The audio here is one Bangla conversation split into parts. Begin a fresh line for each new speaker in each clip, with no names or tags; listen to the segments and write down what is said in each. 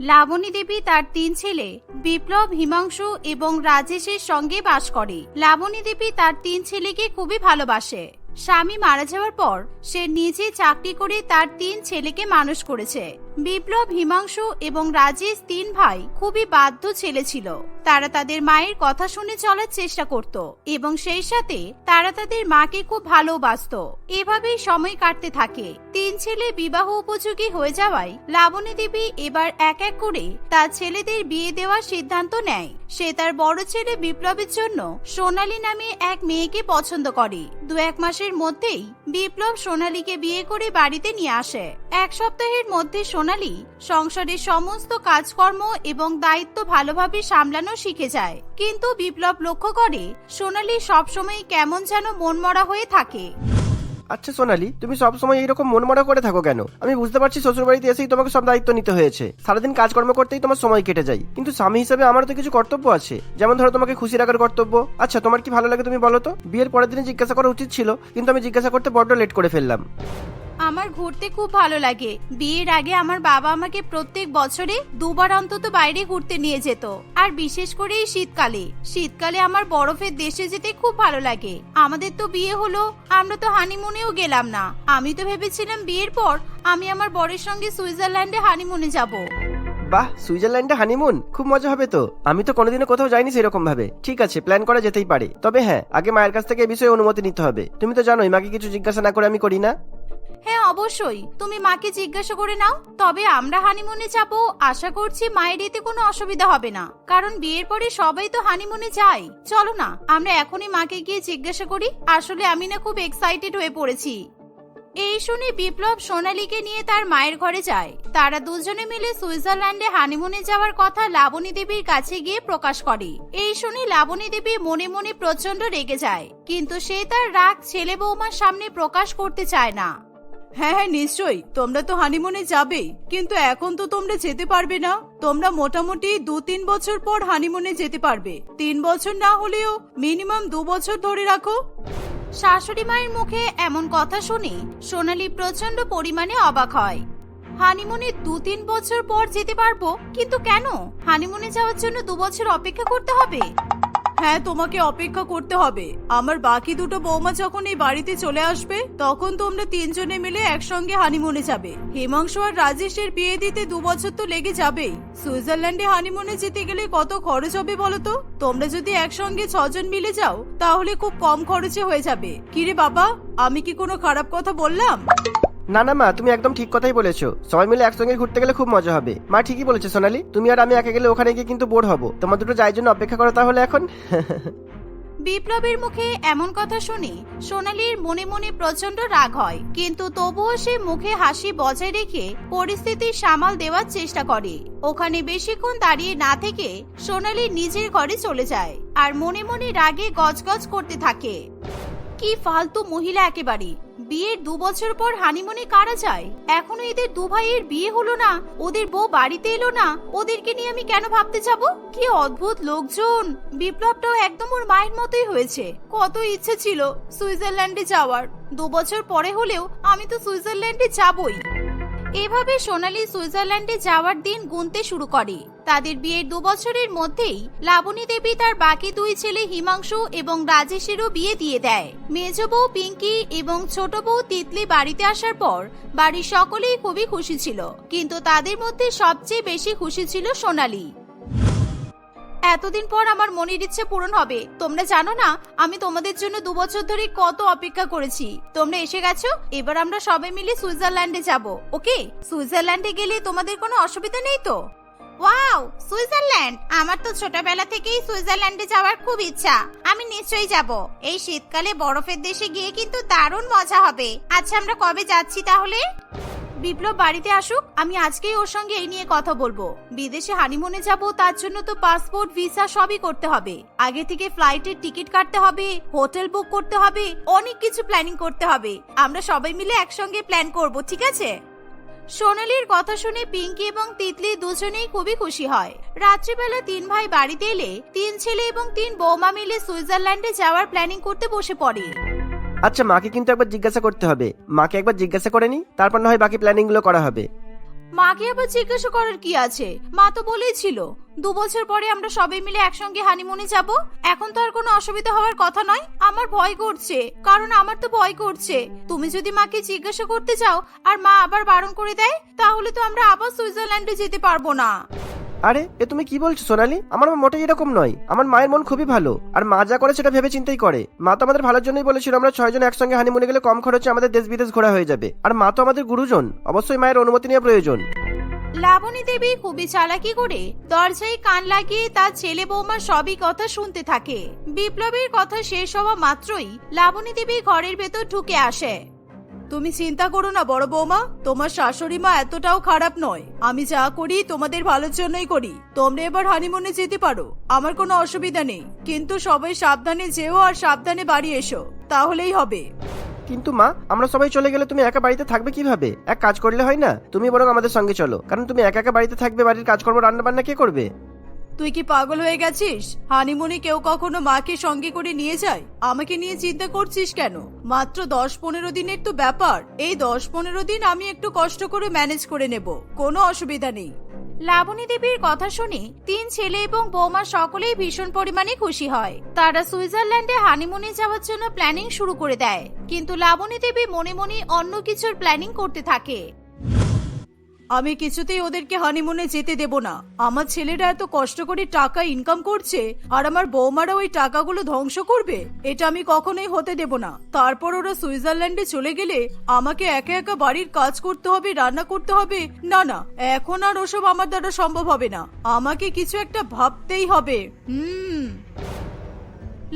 লাবণী দেবী তার তিন ছেলে, বিপ্লব, হিমাংশু এবং রাজেশের সঙ্গে বাস করে। লাবণী দেবী তার তিন ছেলেকে খুবই ভালোবাসে। স্বামী মারা যাওয়ার পর সে নিজে চাকরি করে তার তিন ছেলেকে মানুষ করেছে। বিপ্লব, হিমাংশু এবং রাজেশ তিন ভাই খুবই বাধ্য ছেলে ছিল। তারা তাদের মায়ের কথা শুনে চলার চেষ্টা করত এবং সেই সাথে তারা তাদের মাকে খুব ভালোবাসত। এভাবেই সময় কাটতে থাকে। তিন ছেলে বিবাহ উপযোগী হয়ে যাওয়ায় লাবণী দেবী এবার এক এক করে তার ছেলেদের বিয়ে দেওয়ার সিদ্ধান্ত নেয়। সে তার বড় ছেলে বিপ্লবের জন্য সোনালী নামে এক মেয়েকে পছন্দ করে। দু এক মাসের মধ্যেই বিপ্লব সোনালীকে বিয়ে করে বাড়িতে নিয়ে আসে। এক সপ্তাহের মধ্যে সোনালী সংসারের সমস্ত কাজকর্ম এবং দায়িত্ব ভালোভাবে সামলানো শিখে যায়। কিন্তু বিপ্লব লক্ষ্য করে সোনালী সবসময় কেমন যেন মনমরা হয়ে থাকে।
আচ্ছা সোনালি, তুমি সবসময় এইরকম মনমরা করে থাকো কেন? আমি বুঝতে পারছি শ্বশুর বাড়িতে এসেই তোমাকে সব দায়িত্ব নিতে হয়েছে। সারাদিন কাজকর্ম করতেই তোমার সময় কেটে যায়। কিন্তু স্বামী হিসেবে আমারও তো কিছু কর্তব্য আছে। যেমন ধরো তোমাকে খুশি রাখার কর্তব্য। আচ্ছা তোমার কি ভালো লাগে তুমি বলো তো? বিয়ের পরের দিনে জিজ্ঞাসা করা উচিত ছিল, কিন্তু আমি জিজ্ঞাসা করতে বড্ড লেট করে ফেললাম।
আমার ঘুরতে খুব ভালো লাগে। বিয়ের আগে আমার বাবা আমাকে প্রত্যেক বছরে দুবার অন্তত বাইরে ঘুরতে নিয়ে যেত। আর বিশেষ করে এই শীতকালে। শীতকালে আমার বরফের দেশে যেতে খুব ভালো লাগে। আমাদের তো বিয়ে হলো, আমরা তো হানিমুনেও গেলাম না। আমি তো ভেবেছিলাম বিয়ের পর আমি আমার বরের সঙ্গে সুইজারল্যান্ডে হানিমুনে যাব।
বাহ, সুইজারল্যান্ডে হানিমুন খুব মজা হবে তো। আমি তো কোনোদিনও কোথাও যাইনি সেরকম ভাবে ঠিক আছে প্ল্যান করা যেতেই পারে। তবে হ্যাঁ আগে মায়ের কাছ থেকে এই বিষয়ে অনুমতি নিতে হবে। তুমি তো জানোই, মাকে কিছু জিজ্ঞাসা না করে আমি করি না।
হ্যাঁ অবশ্যই। তুমি মাকে জিজ্ঞাসা করে নাও। তবে আমরা হানিমুনে যাব, আশা করছি মায়ের এতে কোনো অসুবিধা হবে না। কারণ বিয়ের পরে সবাই তো হানিমুনে যায়। চলো না, আমরা এখনই মাকে গিয়ে জিজ্ঞাসা করি। আসলে আমি না খুব এক্সাইটেড হয়ে পড়েছি। এই শুনে বিপ্লব সোনালীকে নিয়ে তার মায়ের ঘরে যায়। তারা দুজনে মিলে সুইজারল্যান্ডে হানিমুনে যাওয়ার কথা লাবণী দেবীর কাছে গিয়ে প্রকাশ করে। এই শুনে লাবণী দেবী মনে মনে প্রচণ্ড রেগে যায়। কিন্তু সে তার রাগ ছেলে বৌমার সামনে প্রকাশ করতে চায় না। হ্যাঁ হ্যাঁ নিশ্চয়ই। তোমরা তো হানিমুনে যাবেই। কিন্তু এখন তো তোমরা যেতে পারবে না। তোমরা মোটামুটি দু তিন বছর পর হানিমুনে যেতে পারবে। তিন বছর না হলেও মিনিমাম দু বছর ধরে রাখো। শাশুড়ি মায়ের মুখে এমন কথা শুনে সোনালী প্রচণ্ড পরিমাণে অবাক হয়। হানিমুনে দু তিন বছর পর যেতে পারব? কিন্তু কেন? হানিমুনে যাওয়ার জন্য দু বছর অপেক্ষা করতে হবে? হ্যাঁ তোমাকে অপেক্ষা করতে হবে। আমার বাকি দুটো বৌমা যখন এই বাড়িতে চলে আসবে, তখন তোমরা তিনজনে মিলে একসঙ্গে হানিমুনে যাবে। হিমাংশু আর রাজেশের বিয়ে দিতে দু বছর তো লেগে যাবেই। সুইজারল্যান্ডে হানিমুনে যেতে গেলে কত খরচ হবে বলো তো? তোমরা যদি একসঙ্গে ছজন মিলে যাও, তাহলে খুব কম খরচে হয়ে যাবে। কিরে বাবা, আমি কি কোনো খারাপ কথা বললাম?
না না, মা, তুমি একদম ঠিক কথাই বলেছ। সবাই মিলে একসঙ্গে ঘুরতে গেলে খুব মজা হবে। মা, ঠিকই বলেছ, সোনালি। তুমি আর আমি একা গেলে ওখানে গিয়ে কিন্তু বোর হব। তোমার দুটো যাই জন্য অপেক্ষা করো তাহলে এখন।
বিপ্লবের মুখে এমন কথা শুনে, সোনালীর মনে মনে প্রচণ্ড রাগ হয়। কিন্তু তবুও সে মুখে হাসি বজায় রেখে পরিস্থিতি সামাল দেওয়ার চেষ্টা করে। ওখানে বেশিক্ষণ দাঁড়িয়ে না থেকে সোনালী নিজের ঘরে চলে যায়। আর মনে মনে রাগে গজগজ করতে থাকে। কি ফালতু মহিলা একেবারে। বিয়ের দু বছর পর হানিমুনে কারা যায়? এখনও এদের দু ভাইয়ের বিয়ে হলো না, ওদের বউ বাড়িতে এলো না, ওদেরকে নিয়ে আমি কেন ভাবতে যাব? কি অদ্ভুত লোকজন! বিপ্লবটাও একদম ওর মায়ের মতোই হয়েছে। কত ইচ্ছে ছিল সুইজারল্যান্ডে যাওয়ার। দু বছর পরে হলেও আমি তো সুইজারল্যান্ডে যাবই। এভাবে সোনালি সুইজারল্যান্ডে যাওয়ার দিন গুনতে শুরু করে। তাদের বিয়ের দু বছরের মধ্যেই লাবণী দেবী তার বাকি দুই ছেলে হিমাংশু এবং রাজেশেরও বিয়ে দিয়ে দেয়। মেজ বউ পিঙ্কি এবং ছোট বউ তিতলি বাড়িতে আসার পর বাড়ির সকলেই খুবই খুশি ছিল, কিন্তু তাদের মধ্যে সবচেয়ে বেশি খুশি ছিল সোনালী। এতদিন পর আমার মনের ইচ্ছে পূরণ হবে। তোমরা জানো না, আমি তোমাদের জন্য দু বছর ধরে কত অপেক্ষা করেছি। তোমরা এসে গেছো, এবার আমরা সবাই মিলে সুইজারল্যান্ডে যাব, ওকে? সুইজারল্যান্ডে গেলে তোমাদের কোনো অসুবিধা নেই তো? Wow, Switzerland! আমার তো ছোটবেলা থেকেই সুইজারল্যান্ডে যাওয়ার খুব ইচ্ছা। আমি নিশ্চয়ই যাব। এই শীতকালে বরফের দেশে গিয়ে কিন্তু দারুণ মজা হবে। আচ্ছা আমরা কবে যাচ্ছি তাহলে? বিপ্লব বাড়িতে আসুক, আমি আজকেই ওর সঙ্গে এই নিয়ে কথা বলব। বিদেশে হানিমুনে যাব, তার জন্য তো পাসপোর্ট, ভিসা সবই করতে হবে। আগে থেকে ফ্লাইটের টিকিট কাটতে হবে, হোটেল বুক করতে হবে, অনেক কিছু প্ল্যানিং করতে হবে। আমরা সবাই মিলে একসঙ্গে প্ল্যান করব, ঠিক আছে? সোনালির কথা শুনে পিঙ্কি এবং তিতলি দুজনেই খুবই খুশি হয়। রাত্রিবেলা তিন ভাই বাড়িতে এলে তিন ছেলে এবং তিন বৌমা মিলে সুইজারল্যান্ডে যাওয়ার প্ল্যানিং করতে বসে পড়ে।
আচ্ছা মাকে কিন্তু একবার জিজ্ঞাসা করতে হবে। মাকে একবার জিজ্ঞাসা করে নি, তারপর না হয় বাকি প্ল্যানিংগুলো করা হবে।
মাকে আবার জিজ্ঞাসা করার কি আছে? মা তো বলেই ছিল, দু বছর পরে আমরা সবাই মিলে একসঙ্গে হানিমুনে যাব। এখন তো আর কোনো অসুবিধা হওয়ার কথা নয়, আমার ভয় করছে, কারণ আমার তো ভয় করছে। তুমি যদি মাকে জিজ্ঞাসা করতে চাও, আর মা আবার বারণ করে দেয়, তাহলে তো আমরা আবার সুইজারল্যান্ডে যেতে পারব না।
আরে, এ তুমি কি বলছো, সোনালি? আমার মা মোটেই এরকম নয়। আমার মায়ের মন খুবই ভালো। আর মা যা করে সেটা ভেবে চিন্তাই করে। মা তো আমাদের ভালোর জন্যই বলেছিল আমরা ছয়জন একসঙ্গে হানিমুনে গেলে কম খরচে আমাদের দেশ বিদেশ ঘোরা হয়ে যাবে। আর মা তো আমাদের গুরুজন। অবশ্যই মায়ের অনুমতি নেওয়া প্রয়োজন।
লাবণী দেবী খুবই চালাকি করে দরজায় কান লাগিয়ে তার ছেলে বৌমার সবই কথা শুনতে থাকে। বিপ্লবের কথা শেষ হওয়া মাত্রই লাবণী দেবী ঘরের ভেতর ঢুকে আসে। তুমি চিন্তা করো না, বড় বৌমা। তোমার শাশুড়ি মা এতটাও খারাপ নয়। আমি যা করি, তোমাদের ভালোর জন্যই করি। তোমরা এবার হানিমুনে যেতে পারো। আমার কোনো অসুবিধা নেই। কিন্তু সবাই সাবধানে যেও আর সাবধানে বাড়ি এসো। তাহলেই হবে।
কিন্তু মা, আমরা সবাই চলে গেলে তুমি একা বাড়িতে থাকবে কীভাবে? এক কাজ করলে হয় না? তুমি বরং আমাদের সঙ্গে চলো। কারণ তুমি একা একা বাড়িতে থাকবে, বাড়ির কাজকর্ম রান্না বান্না কে করবে?
তুই কি পাগল হয়ে গেছিস? হানিমুনে কেউ কখনো মাকে সঙ্গে করে নিয়ে যায়? আমাকে নিয়ে চিন্তা করছিস কেন? মাত্র দশ পনেরো দিনের তো ব্যাপার। এই দশ পনেরো দিন আমি একটু কষ্ট করে ম্যানেজ করে নেব। কোনো অসুবিধা নেই। লাবণী দেবীর কথা শুনে তিন ছেলে এবং বৌমা সকলেই ভীষণ পরিমাণে খুশি হয়। তারা সুইজারল্যান্ডে হানিমুনে যাওয়ার জন্য প্ল্যানিং শুরু করে দেয়। কিন্তু লাবণী দেবী মনে মনে অন্য কিছুর প্ল্যানিং করতে থাকে। আমি কিছুতেই ওদেরকে হানিমুনে যেতে দেব না। আমার ছেলেরা এত কষ্ট করে টাকা ইনকাম করছে, আর আমার বৌমারা ওই টাকাগুলো ধ্বংস করবে, এটা আমি কখনোই হতে দেব না। তারপর ওরা সুইজারল্যান্ডে চলে গেলে আমাকে একা একা বাড়ির কাজ করতে হবে, রান্না করতে হবে। না না, এখন আর ওসব আমার দ্বারা সম্ভব হবে না। আমাকে কিছু একটা ভাবতেই হবে। হুম।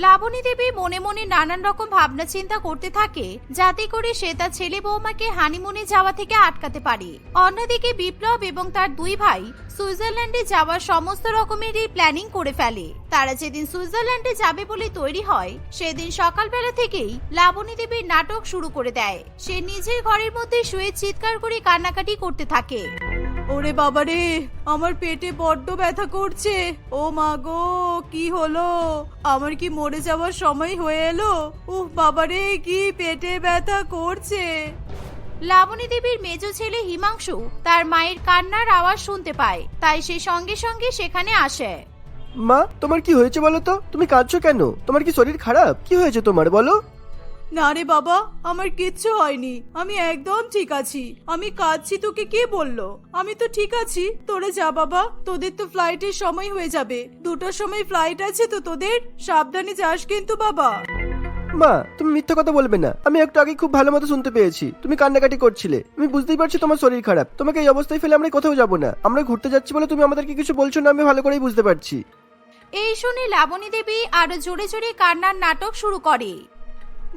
লাবণী দেবী মনে মনে নানান রকম ভাবনা চিন্তা করতে থাকে, যাতে করে সে তার ছেলে বৌমাকে হানিমুনে যাওয়া থেকে আটকাতে পারে। অন্যদিকে বিপ্লব এবং তার দুই ভাই সুইজারল্যান্ডে যাওয়ার সমস্ত রকমেরই প্ল্যানিং করে ফেলে। তারা যেদিন সুইজারল্যান্ডে যাবে বলে তৈরি হয়, সেদিন সকালবেলা থেকেই লাবণী দেবীর নাটক শুরু করে দেয়। সে নিজের ঘরের মধ্যে শুয়ে চিৎকার করে কান্নাকাটি করতে থাকে। ওরে বাবারে, আমার পেটে বড্ড ব্যথা করছে। ও মা গো, কি হলো? আমার কি মরে যাওয়ার সময় হয়ে এলো। উহ বাবারে কি পেটে ব্যথা করছে। লাবণী দেবীর মেজ ছেলে হিমাংশু তার মায়ের কান্নার আওয়াজ শুনতে পায় তাই সে সঙ্গে সঙ্গে সেখানে আসে।
মা তোমার কি হয়েছে বলো তো? তুমি কাঁদছো কেন? তোমার কি শরীর খারাপ? কি হয়েছে তোমার বলো?
না রে বাবা আমার কিচ্ছু হয়নি। আমি একদম ঠিক আছি। আমি কাঁদছি তোকে কে বলল? আমি তো ঠিক আছি। তোরে যা বাবা তোদের তো ফ্লাইটের সময় হয়ে যাবে। দুটোর সময় ফ্লাইট আছে তো তোদের? সাবধানে যাস কিন্তু বাবা।
মা তুমি মিথ্যা কথা বলবে না। আমি একটু আগে খুব ভালো মতো শুনতে পেয়েছি। তুমি কান্নাকাটি করছিলে। আমি বুঝতেই পারছি তোমার শরীর খারাপ। তোমাকে এই অবস্থায় ফেলে আমরা কোথাও যাব না। আমরা ঘুরতে যাচ্ছি বলে তুমি আমাদেরকে কিছু বলছো না আমি ভালো করেই বুঝতে পারছি।
এই শুনে লাবণী দেবী আরও জোরে জোরে কান্নার নাটক শুরু করে।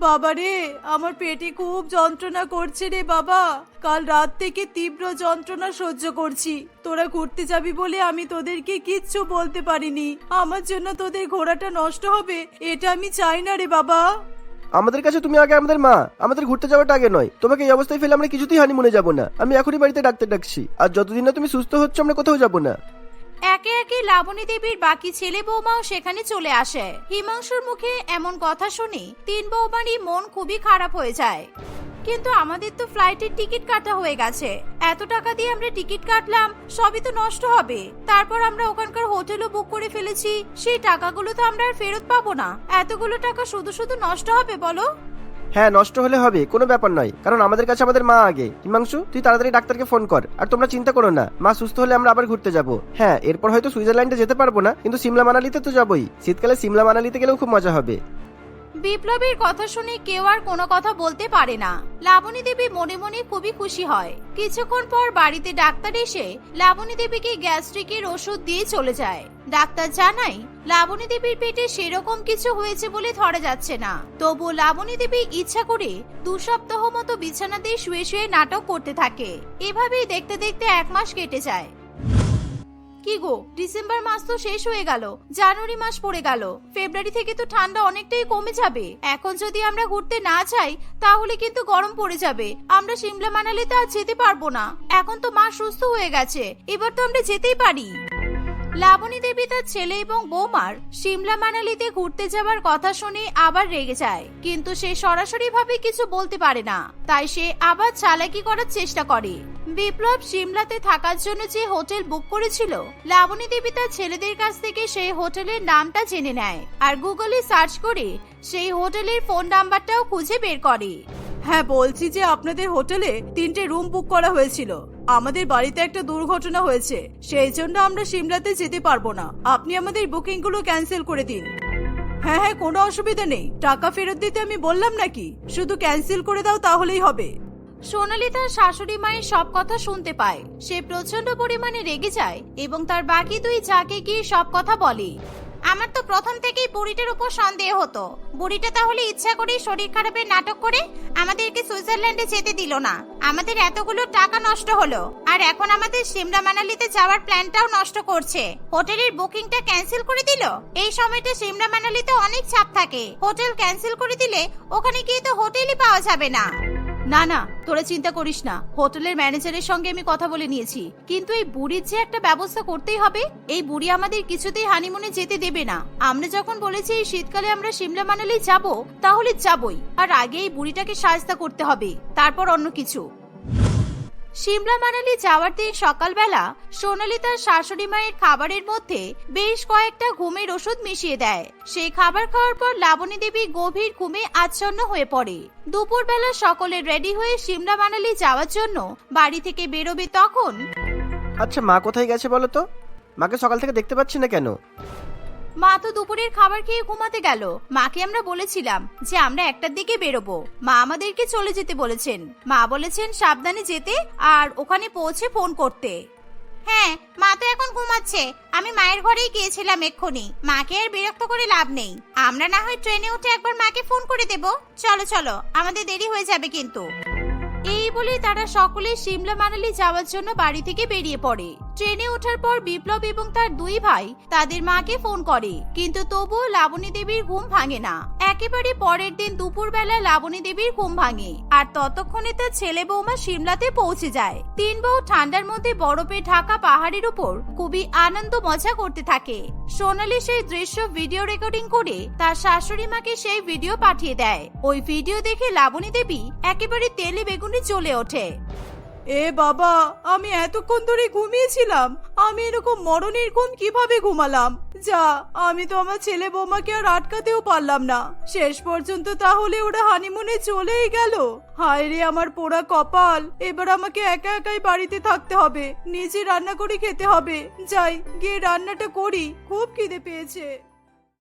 বাবা রে আমার পেটে খুব যন্ত্রণা করছে রে বাবা। কাল রাত থেকে তীব্র যন্ত্রণা সহ্য করছি। তোরা ঘুরতে যাবি বলে আমি তোদেরকে কিচ্ছু বলতে পারিনি। আমার জন্য তোদের ঘোড়াটা নষ্ট হবে, এটা আমি চাই না রে বাবা।
আমাদের কাছে তুমি আগে আমাদের মা। আমাদের ঘুরতে যাওয়াটা আগে নয়। তোমাকে এই অবস্থায় ফেলে আমরা কিছুতেই হানিমুনে যাব না। আমি এখনই বাড়িতে ডাক্তার ডাকছি। আর যতদিন না তুমি সুস্থ হচ্ছ, আমরা কোথাও যাব না।
একে একে লাবণী দেবীর বাকি ছেলে বৌমাও সেখানে চলে আসে। হিমাংশুর মুখে এমন কথা শুনে তিন বৌমারই মন খুবই খারাপ হয়ে যায়। কিন্তু আমাদের তো ফ্লাইটের টিকিট কাটা হয়ে গেছে। এত টাকা দিয়ে আমরা টিকিট কাটলাম, সবই তো নষ্ট হবে। তারপর আমরা ওখানকার হোটেলও বুক করে ফেলেছি, সেই টাকাগুলো তো আমরা আর ফেরত পাবো না। এতগুলো টাকা শুধু শুধু নষ্ট হবে বলো?
হ্যাঁ নষ্ট হলে হবে, কোনো ব্যাপার নয়। কারণ আমাদের কাছে আমাদের মা আগে। হিমাংশু, তুই তাড়াতাড়ি ডাক্তারকে ফোন কর, আর তোমরা চিন্তা করো না। মা সুস্থ হলে আমরা আবার ঘুরতে যাব। হ্যাঁ এরপর হয়তো সুইজারল্যান্ডে যেতে পারব না, কিন্তু সিমলা মানালিতে তো যাবই। শীতকালে সিমলা মানালিতে গেলেও খুব মজা হবে।
বিপ্লবের কথা শুনে কেউ আর কোনো কথা বলতে পারে না। লাবণী দেবী মনে মনে খুবই খুশি হয়। কিছুক্ষণ পর বাড়িতে ডাক্তার এসে লাবণী দেবীকে গ্যাস্ট্রিকের ওষুধ দিয়ে চলে যায়। ডাক্তার জানাই লাবণী দেবীর পেটে সেরকম কিছু হয়েছে বলে ধরা যাচ্ছে না। তবু লাবণী দেবী ইচ্ছা করে দু সপ্তাহ মতো বিছানাতেই শুয়ে শুয়ে নাটক করতে থাকে। এভাবেই দেখতে দেখতে এক মাস কেটে যায়। কি গো? ডিসেম্বর মাস তো শেষ হয়ে গেল। জানুয়ারি মাস পড়ে গেল। ফেব্রুয়ারি থেকে তো ঠান্ডা অনেকটাই কমে যাবে। এখন যদি আমরা ঘুরতে না যাই, তাহলে কিন্তু গরম পড়ে যাবে। আমরা সিমলা মানালিতে আর যেতে পারব না। এখন তো মা সুস্থ হয়ে গেছে। এবার তো আমরা যেতেই পারি। লাবণী দেবী তার ছেলে এবং বৌমার সিমলা মানালিতে ঘুরতে যাওয়ার কথা শুনে আবার রেগে যায়। কিন্তু সে সরাসরি ভাবে কিছু বলতে পারে না। তাই সে আবার চালাকি করার চেষ্টা করে। বিপ্লব সিমলাতে থাকার জন্য যে হোটেল বুক করেছিল, লাবণী দেবী তার ছেলেদের কাছ থেকে সেই হোটেলের নামটা জেনে নেয়। আর গুগলে সার্চ করে সেই হোটেলের ফোন নাম্বারটাও খুঁজে বের করে।
হ্যাঁ বলছি যে আপনাদের হোটেলে তিনটে রুম বুক করা হয়েছিল। আমাদের বাড়িতে একটা দুর্ঘটনা হয়েছে। সেই জন্য আমরা সিমলাতে যেতে পারব না। আপনি আমাদের বুকিংগুলো ক্যান্সেল করে দিন। হ্যাঁ হ্যাঁ কোনো অসুবিধা নেই। টাকা ফেরত দিতে আমি বললাম নাকি? শুধু ক্যান্সেল করে দাও তাহলেই হবে।
সোনালি তার শাশুড়ি মায়ের সব কথা শুনতে পায়। সে প্রচণ্ড পরিমাণে রেগে যায় এবং তার বাকি দুই যাকে গিয়ে সব কথা বলে। আমার তো প্রথম থেকেই বুড়িটার উপর সন্দেহ হতো। বুড়িটা তাহলে ইচ্ছা করেই শরীর খারাপের নাটক করে আমাদেরকে সুইজারল্যান্ডে যেতে দিল না। আমাদের এতগুলো টাকা নষ্ট হলো, আর এখন আমাদের সিমলা মানালিতে যাওয়ার প্ল্যানটাও নষ্ট করছে। হোটেলের বুকিংটা ক্যান্সেল করে দিল? এই সময়টা সিমলা মানালিতে অনেক চাপ থাকে। হোটেল ক্যান্সেল করে দিলে ওখানে গিয়ে তো হোটেলই পাওয়া যাবে না।
না না, তোরা চিন্তা করিস না। হোটেলের ম্যানেজারের সঙ্গে আমি কথা বলে নিয়েছি।
কিন্তু এই বুড়ির যে একটা ব্যবস্থা করতেই হবে, এই বুড়ি আমাদের কিছুতেই হানিমুনে যেতে দেবে না। আমরা যখন বলেছি এই শীতকালে আমরা সিমলা মানালি যাব, তাহলে যাবই। আর আগে এই বুড়িটাকে সাজতা করতে হবে। তারপর অন্য কিছু। সিমলা মানালি যাওয়ার দিন সকালবেলা সোনালি তার শাশুড়ি মায়ের খাবারের মধ্যে বেশ কয়েকটা ঘুমের ওষুধ মিশিয়ে দেয়। সেই খাবার খাওয়ার পর লাবণী দেবী গভীর ঘুমে আচ্ছন্ন হয়ে পড়ে। দুপুরবেলা সকলে রেডি হয়ে সিমলা মানালি যাওয়ার জন্য বাড়ি থেকে বেরোবে তখন
আচ্ছা মা কোথায় গেছে বলো তো? মাকে সকাল থেকে দেখতে পাচ্ছি না কেন?
মা তো দুপুরের খাবার খেয়ে ঘুমাতে গেল। মাকে আমরা বলেছিলাম যে আমরা একটার দিকে বেরোবো। মা আমাদেরকে চলে যেতে বলেছেন। মা বলেছেন সাবধানে যেতে আর ওখানে পৌঁছে ফোন করতে। হ্যাঁ মা তো এখন ঘুমাচ্ছে। আমি মায়ের ঘরেই গিয়েছিলাম এক্ষুনি। মাকে আর বিরক্ত করে লাভ নেই। আমরা না হয় ট্রেনে উঠে একবার মাকে ফোন করে দেব। চলো চলো, আমাদের দেরি হয়ে যাবে কিন্তু। এই বলে তারা সকলে সিমলা মানালি যাওয়ার জন্য বাড়ি থেকে বেরিয়ে পড়ে। ট্রেনে ওঠার পর বিপ্লব এবং তার দুই ভাই তাদের মাকে ফোন করে, কিন্তু তবুও লাবণী দেবীর ঘুম ভাঙে না। একেবারে পরের দিন দুপুরবেলা লাবণী দেবীর ঘুম ভাঙে, আর ততক্ষণে তার ছেলে বৌমা সিমলাতে পৌঁছে যায়। তিন বউ ঠান্ডার মধ্যে বরফে ঢাকা পাহাড়ের উপর খুবই আনন্দ মজা করতে থাকে। সোনালি সেই দৃশ্য ভিডিও রেকর্ডিং করে তার শাশুড়ি মাকে সেই ভিডিও পাঠিয়ে দেয়। ওই ভিডিও দেখে লাবণী দেবী একেবারে তেলে বেগুনে চলে ওঠে।
এ বাবা, আমি এতক্ষণ ধরে ঘুমিয়েছিলাম। আমি এরকম মরণের ঘুম কীভাবে ঘুমালাম? যা, আমি তো আমার ছেলে বৌমাকে আর আটকাতেও পারলাম না। শেষ পর্যন্ত তাহলে ওরা হানিমুনে চলেই গেল। হায় রে আমার পোড়া কপাল, এবার আমাকে একা একাই বাড়িতে থাকতে হবে। নিজে রান্না করে খেতে হবে। যাই, গিয়ে রান্নাটা করি। খুব খিদে পেয়েছে।